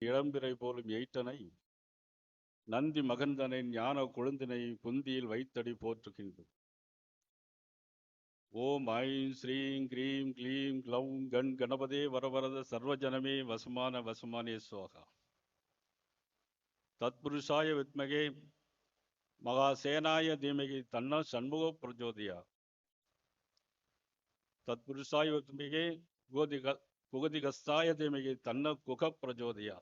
இளம்பிறை போலும் எயிட்டனை நந்தி மகந்தனை ஞான குழுந்தினை புந்தியில் வைத்தடி போற்றுகின்றது ஓம் ஐம் ஸ்ரீம் கிரீம் க்ளீம் க்ளௌம் கண் கணபதே வரவரத சர்வஜனமே வசுமான வசுமானே சோகா. தத்புருஷாய வித்மகே மகாசேனாய தீமகி தன்ன சண்முக பிரஜோதியா. தத்புருஷாய வித்மகே கோதிகள் குகதிகஸ்தாய தீமகி தன்ன குக பிரஜோதியா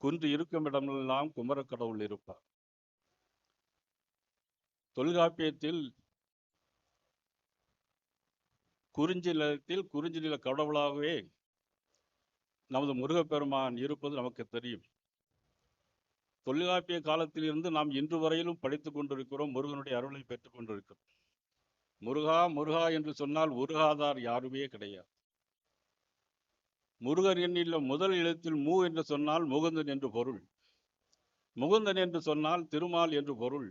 குன்று இருக்கும் இடமெல்லாம் குமரக் கடவுள் இருப்பார். தொல்காப்பியத்தில் குறிஞ்சி நிலத்தில் குறிஞ்சி நில கடவுளாகவே நமது முருகப்பெருமான் இருப்பது நமக்கு தெரியும். தொல்காப்பிய காலத்திலிருந்து நாம் இன்று வரையிலும் படித்துக் கொண்டிருக்கிறோம் முருகனுடைய அருளை பெற்றுக் கொண்டிருக்கிறோம். முருகா முருகா என்று சொன்னால் உருகாதார் யாருமே கிடையாது. முருகர் எண்ணில் முதல் எழுத்தில் மு என்று சொன்னால் முகுந்தன் என்று பொருள். முகுந்தன் என்று சொன்னால் திருமால் என்று பொருள்.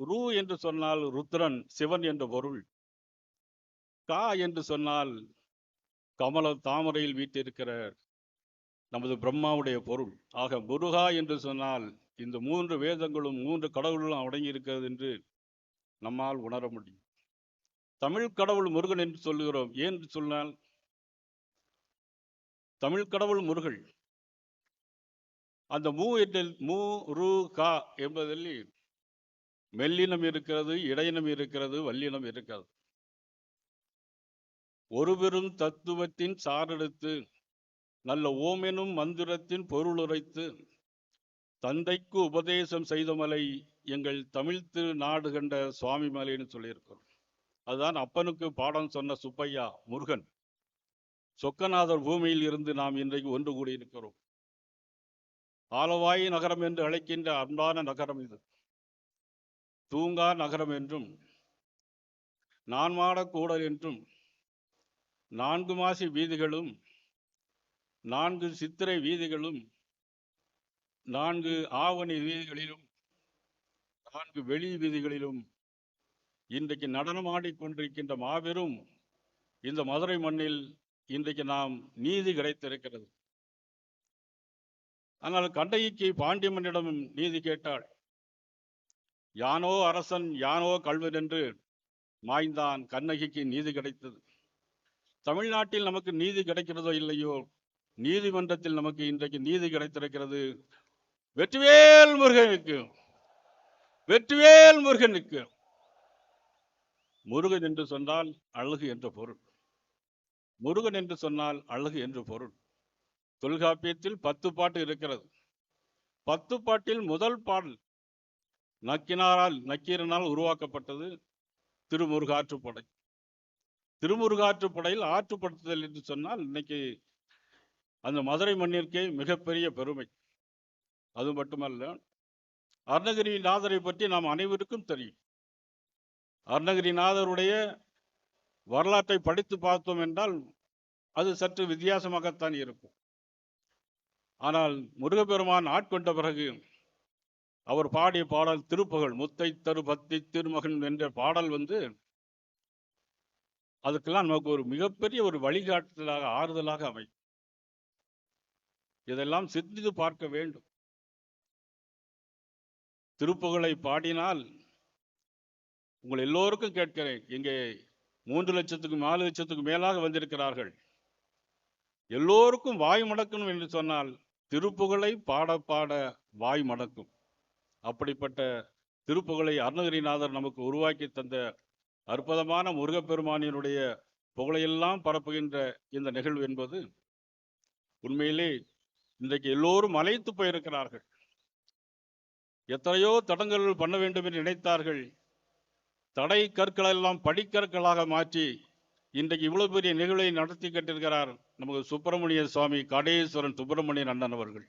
ரு என்று சொன்னால் ருத்ரன் சிவன் என்று பொருள். கா என்று சொன்னால் கமல தாமரையில் வீட்டிருக்கிற நமது பிரம்மாவுடைய பொருள். ஆக முருகா என்று சொன்னால் இந்த மூன்று வேதங்களும் மூன்று கடவுளும் அடங்கி இருக்கிறது என்று நம்மால் உணர முடியும். தமிழ் கடவுள் முருகன் என்று சொல்லுகிறோம். ஏன் என்று சொன்னால் தமிழ் கடவுள் முருகன். அந்த மூ என்ற மூ ரு கா என்பதில் மெல்லினம் இருக்கிறது இடையினம் இருக்கிறது வல்லினம் இருக்கிறது. ஒரு பெரும் தத்துவத்தின் சாரெடுத்து நல்ல ஓமெனும் மந்திரத்தின் பொருளுரைத்து தந்தைக்கு உபதேசம் செய்தமலை எங்கள் தமிழ் திரு நாடு கண்ட சுவாமி மலைன்னு சொல்லியிருக்கிறோம். அதுதான் அப்பனுக்கு பாடம் சொன்ன சுப்பையா முருகன். சொக்கநாதர் பூமியில் இருந்து நாம் இன்றைக்கு ஒன்று கூடியிருக்கிறோம் ஆலவாய் நகரம் என்று அழைக்கின்ற அன்பான நகரம் இது. தூங்கா நகரம் என்றும் நான்மாட கூடல் என்றும் நான்கு மாசி வீதிகளும் நான்கு சித்திரை வீதிகளும் நான்கு ஆவணி வீதிகளிலும் நான்கு வெளி வீதிகளிலும் இன்றைக்கு நடனம் ஆடிக்கொண்டிருக்கின்ற மாபெரும் இந்த மதுரை மண்ணில் இன்றைக்கு நாம் நீதி கிடைத்திருக்கிறது. ஆனால் கண்டகிக்கு பாண்டியம்மனிடம் நீதி கேட்டாள். யானோ அரசன் யானோ கல்வன் என்று மாய்ந்தான் கண்ணகிக்கு நீதி கிடைத்தது. தமிழ்நாட்டில் நமக்கு நீதி கிடைக்கிறதோ இல்லையோ நீதிமன்றத்தில் நமக்கு இன்றைக்கு நீதி கிடைத்திருக்கிறது. வெற்றிவேல் முருகனுக்கு வெற்றிவேல் முருகனுக்கு. முருகன் என்று சொன்னால் அழகு என்ற பொருள். முருகன் என்று சொன்னால் அழகு என்று பொருள். தொல்காப்பியத்தில் பத்து பாட்டு இருக்கிறது. பத்து பாட்டில் முதல் பாடல் நக்கினாரால் நக்கீரனால் உருவாக்கப்பட்டது திருமுருகாற்றுப்படை திருமுருகாற்றுப்படையில் ஆற்றுப்படுத்துதல் என்று சொன்னால் இன்னைக்கு அந்த மதுரை மண்ணிற்கே மிகப்பெரிய பெருமை. அது மட்டுமல்ல அருணகிரிநாதரை பற்றி நாம் அனைவருக்கும் தெரியும். அருணகிரிநாதருடைய வரலாற்றை படித்து பார்த்தோம் என்றால் அது சற்று வித்தியாசமாகத்தான் இருக்கும். ஆனால் முருகப்பெருமான் ஆட்கொண்ட பிறகு அவர் பாடிய பாடல் திருப்புகழ் முத்தை தரு பத்தி திருமகன் என்ற பாடல் வந்து அதுக்கெல்லாம் நமக்கு ஒரு மிகப்பெரிய ஒரு வழிகாட்டுதலாக ஆறுதலாக அமையும். இதெல்லாம் சிந்தித்து பார்க்க வேண்டும். திருப்புகழை பாடினால் உங்கள் எல்லோருக்கும் கேட்கிறேன். இங்கே மூன்று லட்சத்துக்கும் நாலு லட்சத்துக்கு மேலாக வந்திருக்கிறார்கள். எல்லோருக்கும் வாய் மடக்கணும் என்று சொன்னால் திருப்புகழை பாட பாட வாய் மடக்கும். அப்படிப்பட்ட திருப்புகழை அருணகிரிநாதர் நமக்கு உருவாக்கி தந்த அற்புதமான முருகப்பெருமானினுடைய புகழையெல்லாம் பரப்புகின்ற இந்த நிகழ்வு என்பது உண்மையிலே இன்றைக்கு எல்லோரும் அழைத்து போயிருக்கிறார்கள். எத்தனையோ தடங்கல்கள் பண்ண வேண்டும் என்று நினைத்தார்கள். தடை கற்களை எல்லாம் படிக்கற்களாக மாற்றி இன்றைக்கு இவ்வளவு பெரிய நிகழ்வை நடத்தி கட்டிருக்கிறார் நமக்கு சுப்பிரமணிய சுவாமி கடேஸ்வரன் சுப்பிரமணியன் அண்ணன் அவர்கள்.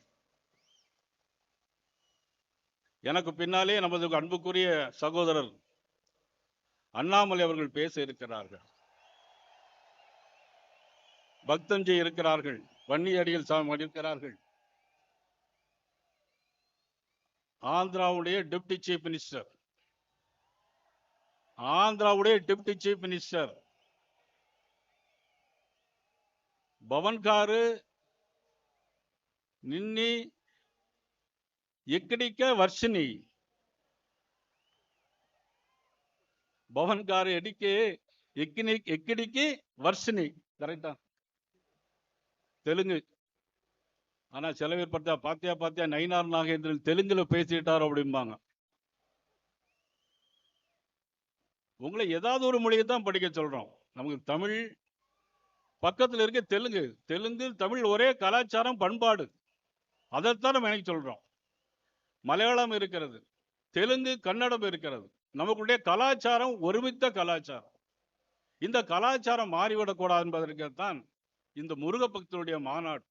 எனக்கு பின்னாலே நமது அன்புக்குரிய சகோதரர் அண்ணாமலை அவர்கள் பேச இருக்கிறார்கள். பக்தஞ்சி இருக்கிறார்கள். வன்னியடிகள் சாமி இருக்கிறார்கள். ஆந்திராவுடைய டெப்டி சீஃப் மினிஸ்டர் ஆந்திராவுடைய டெப்டி சீஃப் மினிஸ்டர் భవన్కారు నిన్ని ఎక్కడిక వర్షిని భవన్ గారు ఎడికి ఎక్కిని ఎక్కడికి వర్షిని கரெக்டா தெலுங்கு ஆனா சில பேர் பார்த்தா பாத்தியா பாத்தியா நயினார் நாகேந்திரன் தெலுங்குல பேசிட்டார் அப்படிம்பாங்க. உங்களை ஏதாவது ஒரு மொழியை தான் படிக்க சொல்றோம். நமக்கு தமிழ் பக்கத்துல இருக்க தெலுங்கு தெலுங்கு தமிழ் ஒரே கலாச்சாரம் பண்பாடு. அதைத்தான் நம்ம எனக்கு சொல்றோம். மலையாளம் இருக்கிறது தெலுங்கு கன்னடம் இருக்கிறது. நமக்குடைய கலாச்சாரம் ஒருமித்த கலாச்சாரம். இந்த கலாச்சாரம் மாறிவிடக்கூடாது என்பதற்குத்தான் இந்த முருகபக்தருடைய மாநாடு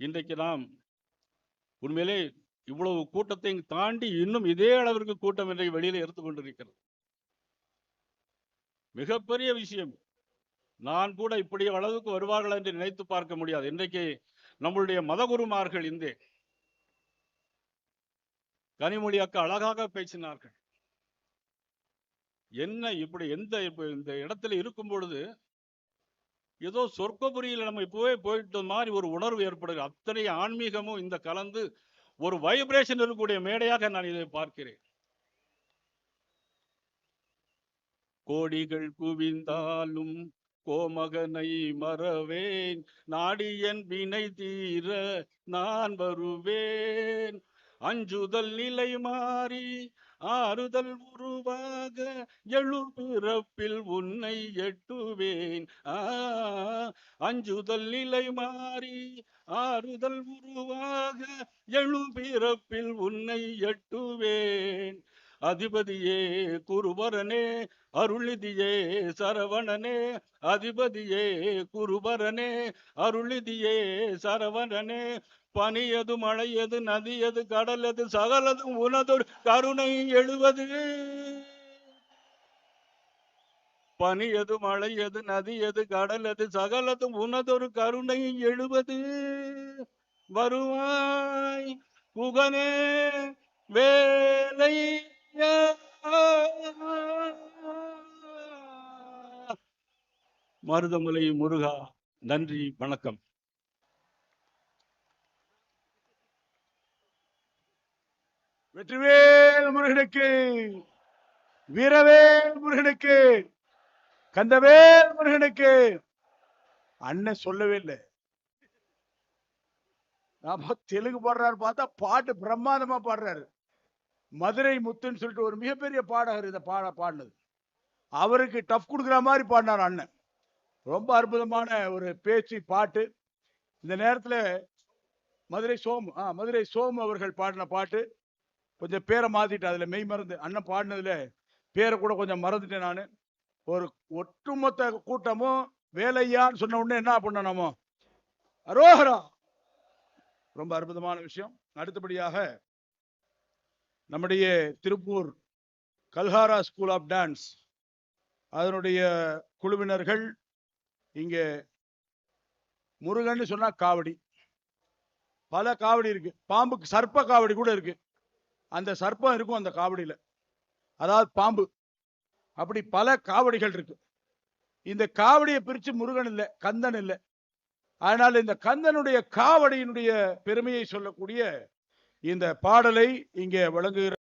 இன்றைக்கு நாம் உண்மையிலே இவ்வளவு கூட்டத்தை தாண்டி இன்னும் இதே அளவிற்கு கூட்டம் இன்றைக்கு வெளியில எடுத்து கொண்டிருக்கிறது. மிகப்பெரிய விஷயம். நான் கூட இப்படி அளவுக்கு வருவார்கள் என்று நினைத்து பார்க்க முடியாது. இன்றைக்கு நம்மளுடைய மதகுருமார்கள் இந்தே கனிமொழி அக்கா அழகாக பேசினார்கள். என்ன இப்படி எந்த இப்ப இந்த இடத்துல இருக்கும் பொழுது ஏதோ சொர்க்கபுரியில் நம்ம இப்போவே போயிட்ட மாதிரி ஒரு உணர்வு ஏற்படுது. அத்தனை ஆன்மீகமும் இந்த கலந்து ஒரு வைப்ரேஷன் இருக்கக்கூடிய மேடையாக நான் இதை பார்க்கிறேன். கோடிகள் குவிந்தாலும் கோமகனை மறவேன். நாடியன் வினை தீர நான் வருவேன். அஞ்சுதல் நிலை மாறி ஆறுதல் உருவாக எழு பிறப்பில் உன்னை எட்டுவேன். அஞ்சுதல் நிலை மாறி ஆறுதல் உருவாக எழு பிறப்பில் உன்னை எட்டுவேன். அதிபதியே குருபரனே அருளிதியே சரவணனே. அதிபதியே குருபரனே அருளிதியே சரவணனே. பனி எது மழையது கடல் கடலது சகலதும் உனதொரு கருணை எழுவது. பனி எது மழையது கடல் கடலது சகலதும் உனதொரு கருணை எழுவது. வருவாய் புகனே வேலை மருதமலை முருகா நன்றி வணக்கம். வெற்றிவேல் முருகனுக்கு வீரவேல் முருகனுக்கு கந்தவேல் முருகனுக்கு. அண்ணன் சொல்லவே இல்லை. நாம தெலுங்கு பாடுறாரு பார்த்தா பாட்டு பிரம்மாதமா பாடுறாரு. மதுரை முத்துன்னு சொல்லிட்டு ஒரு மிகப்பெரிய பாடகர் இதை பாட பாடினது. அவருக்கு டஃப் கொடுக்குற மாதிரி பாடினார் அண்ணன். ரொம்ப அற்புதமான ஒரு பேச்சு பாட்டு. இந்த நேரத்துல மதுரை சோமு ஆ மதுரை சோமு அவர்கள் பாடின பாட்டு. கொஞ்சம் பேரை மாத்திட்டேன் அதுல மெய் மறந்து அண்ணன் பாடினதுல பேரை கூட கொஞ்சம் மறந்துட்டேன் நான். ஒரு ஒட்டுமொத்த கூட்டமும் வேலையான்னு சொன்ன உடனே என்ன பண்ணணுமோ அரோஹரா! ரொம்ப அற்புதமான விஷயம். அடுத்தபடியாக நம்முடைய Tiruppur Kalhara school of dance அதனுடைய குழுவினர்கள் இங்கே முருகன்னு சொன்னால் காவடி. பல காவடி இருக்கு. பாம்புக்கு சர்ப்ப காவடி கூட இருக்கு. அந்த சர்ப்பம் இருக்கும் அந்த காவடியில. அதாவது பாம்பு. அப்படி பல காவடிகள் இருக்கு. இந்த காவடியை பிரிச்சு முருகன் இல்லை கந்தன் இல்லை. ஆனால் இந்த கந்தனுடைய காவடியினுடைய பெருமையை சொல்லக்கூடிய இந்த பாடலை இங்கே வழங்குகிற